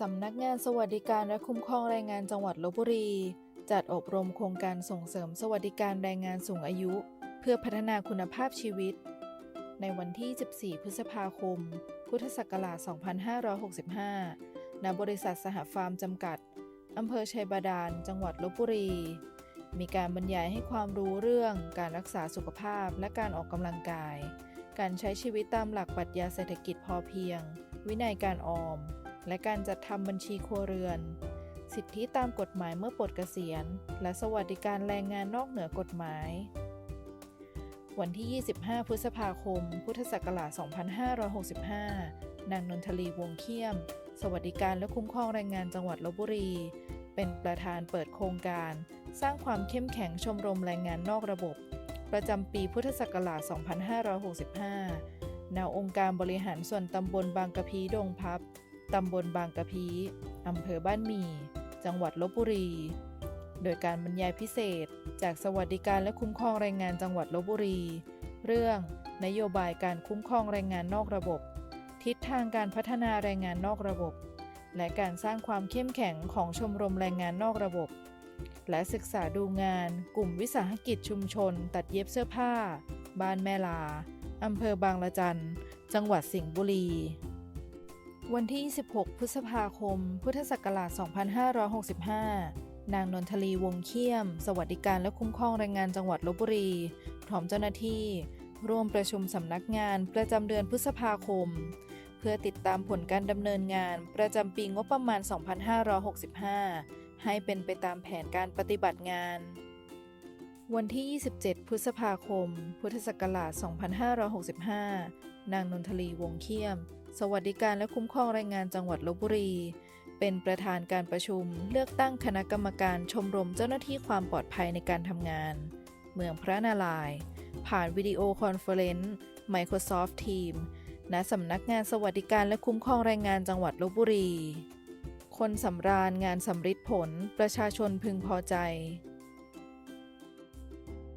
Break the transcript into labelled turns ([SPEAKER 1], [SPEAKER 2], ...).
[SPEAKER 1] สำนักงานสวัสดิการและคุ้มครองแรงงานจังหวัดลบบุรี จัดอบรมโครงการส่งเสริมสวัสดิการแรงงานสูงอายุ เพื่อพัฒนาคุณภาพชีวิต ในวันที่ 14 พฤษภาคม พุทธศักราช 2565 ณ บริษัทสหฟาร์มจำกัด อำเภอชัยบาดาล จังหวัดลบบุรี มีการบรรยายให้ความรู้เรื่องการรักษาสุขภาพและการออกกำลังกาย การใช้ชีวิตตามหลักปรัชญาเศรษฐกิจพอเพียง วินัยการออม และการจัดทำบัญชีครัวเรือน สิทธิตามกฎหมายเมื่อปลดเกษียณ และสวัสดิการแรงงานนอกเหนือกฎหมาย วันที่ 25 พฤษภาคม พุทธศักราช 2565 นางนนทลีวงเขี้ยม สวัสดิการและคุ้มครองแรงงานจังหวัดลบบุรี เป็นประธานเปิดโครงการ สร้างความเข้มแข็งชมรมแรงงานนอกระบบ ประจำปีพุทธศักราช 2565แนวองค์การบริหารส่วนตำบลบางกะพีดงพับ ตำบลบางกะพีอำเภอบ้านหมี่ จังหวัดลบบุรี โดยการบรรยายพิเศษ จากสวัสดิการและคุ้มครองแรงงานจังหวัดลบบุรี เรื่องนโยบายการคุ้มครองแรงงานนอกระบบ ทิศทางการพัฒนาแรงงานนอกระบบ และการสร้างความเข้มแข็งของชมรมแรงงานนอกระบบ และศึกษาดูงาน กลุ่มวิสาหกิจชุมชน ตัดเย็บเสื้อผ้า บ้านแม่ลาอำเภอบางละจัน จังหวัดสิงห์บุรี วันที่ 26 พฤษภาคม พุทธศักราช 2565 นางนนทลีวงเขี้ยม สวัสดิการและคุ้มครองแรงงานจังหวัดลบบุรี พร้อมเจ้าหน้าที่ ร่วมประชุมสำนักงานประจำเดือนพฤษภาคม เพื่อติดตามผลการดำเนินงานประจำปีงบประมาณ 2565 ให้เป็นไปตามแผนการปฏิบัติงาน วันที่ 27 พฤษภาคม พุทธศักราช 2565 นางนนทลีวงเขี้ยม สวัสดิการและคุ้มครองแรงงานจังหวัดลบบุรี เป็นประธานการประชุมเลือกตั้งคณะกรรมการชมรมเจ้าหน้าที่ความปลอดภัยในการทำงาน เมืองพระนารายณ์ผ่านวิดีโอคอนเฟอเรนซ์ Microsoft Teams ณสำนักงานสวัสดิการและคุ้มครองแรงงานจังหวัดลบบุรี คนสำราญงานสำริดผล ประชาชนพึงพอใจ